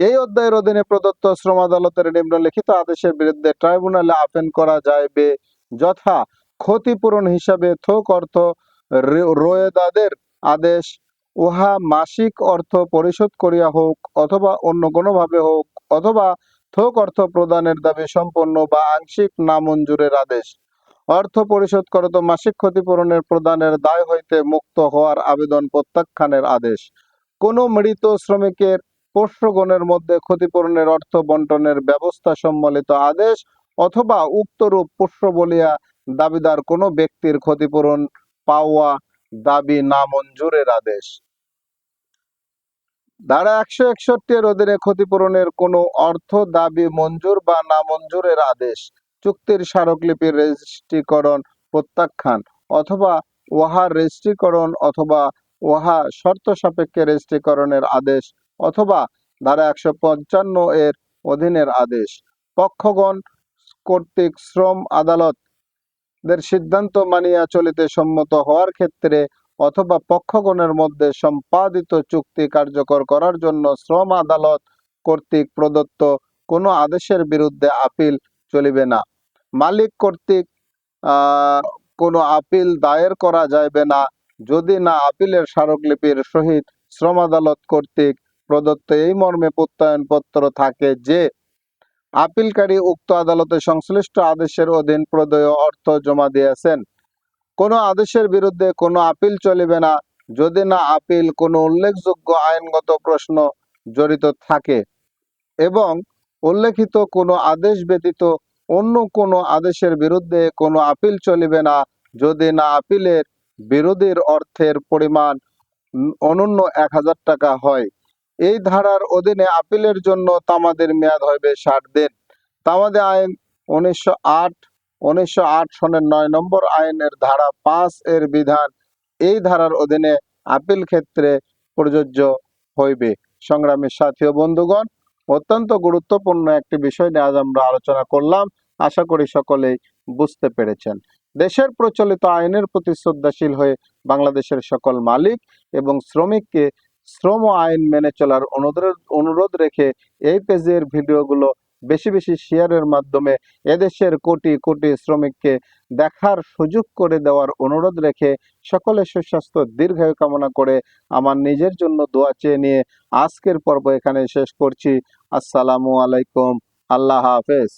এই অধ্যায়ের অধীনে প্রদত্ত শ্রম আদালতের নিম্নলিখিত আদেশের বিরুদ্ধে ট্রাইব্যুনালে আপিল করা যাইবে যথা ক্ষতিপূরণ হিসাবে থোক অর্থ রোয়েদাদের আদেশ উহা মাসিক অর্থ পরিশোধ করিয়া হোক অথবা অন্য কোনোভাবে হোক অথবা থোক অর্থ প্রদানের দাবি সম্পন্ন বা আংশিক নামঞ্জুরের আদেশ। অর্থ পরিশোধ করত মাসিক ক্ষতিপূরণের প্রদানের দায় হইতে মুক্ত হওয়ার আবেদন প্রত্যাখ্যানের আদেশ। কোনো মৃত শ্রমিকের পোষ্যগণের মধ্যে ক্ষতিপূরণের অর্থ বন্টনের ব্যবস্থা সম্বলিত আদেশ অথবা উক্তরূপ পোষ্য বলিয়া দাবিদার কোনো ব্যক্তির ক্ষতিপূরণ পাওয়া দাবি নামঞ্জুরের আদেশ। ধারা একশো একষট্টি এর অধীনে ক্ষতিপূরণের কোনো অর্থ, দাবি, মঞ্জুর বা নামঞ্জুরের আদেশ, চুক্তির স্মারকলিপির রেজিস্ট্রিকরণ, প্রত্যাখ্যান অথবা উহার রেজিস্ট্রিকরণ অথবা উহা শর্ত সাপেক্ষে রেজিস্ট্রিকরণের আদেশ অথবা ধারা একশো পঞ্চান্ন এর অধীনের আদেশ। পক্ষগণ কর্তৃক শ্রম আদালত দের সিদ্ধান্ত মানিয়া চলিতে সম্মত হওয়ার ক্ষেত্রে অথবা পক্ষগণের মধ্যে সম্পাদিত চুক্তি কার্যকর করার জন্য শ্রম আদালত কর্তৃক প্রদত্ত কোনো আদেশের বিরুদ্ধে আপিল চলিবে না। মালিক কর্তৃক কোনো আপিল দায়ের করা যাইবে না। যদি না আপিলের স্মারকলিপির সহিত শ্রম আদালত কর্তৃক প্রদত্ত এই মর্মে প্রত্যয়ন পত্র থাকে যে, আপিলকারী উক্ত আদালতে সংশ্লিষ্ট আদেশের অধীন প্রদেয় অর্থ জমা দিয়েছেন। কোনো আদেশের বিরুদ্ধে কোনো আপিল চলিবে না, যদি না আপিল কোনো উল্লেখযোগ্য আইনগত প্রশ্ন জড়িত থাকে এবং উল্লেখিত কোনো আদেশ ব্যতীত অন্য কোনো আদেশের বিরুদ্ধে কোনো আপিল চলিবে না, যদি না আপিলের বিরোধীর অর্থের পরিমাণ অনন্য এক হাজার টাকা হয়। এই ধারার অধীনে আপিলের জন্য তামাদের মেয়াদ হইবে ষাট দিন। তামাদে আইন উনিশশো আট উনিশশো আট সনের নয় নম্বর আইনের ধারা পাঁচ এর বিধান এই ধারার অধীনে আপিল ক্ষেত্রে প্রযোজ্য হইবে। সংগ্রামের সাথী বন্ধুগণ, অত্যন্ত গুরুত্বপূর্ণ একটি বিষয় নিয়ে আজ আমরা আলোচনা করলাম। আশা করি সকলেই বুঝতে পেরেছেন। দেশের প্রচলিত আইনের প্রতি শ্রদ্ধাশীল হয়ে বাংলাদেশের সকল মালিক এবং শ্রমিককে শ্রম আইন মেনে চলার অনুরোধ অনুরোধ রেখে এই পেজের ভিডিওগুলো বেশি বেশি শেয়ারের মাধ্যমে এদেশের কোটি কোটি শ্রমিককে দেখার সুযোগ করে দেওয়ার অনুরোধ রেখে সকলে সুস্বাস্থ্য, দীর্ঘায়ু কামনা করে আমার নিজের জন্য দোয়া চেয়ে নিয়ে আজকের পর্ব এখানে শেষ করছি। আসসালামু আলাইকুম। আল্লাহ হাফেজ।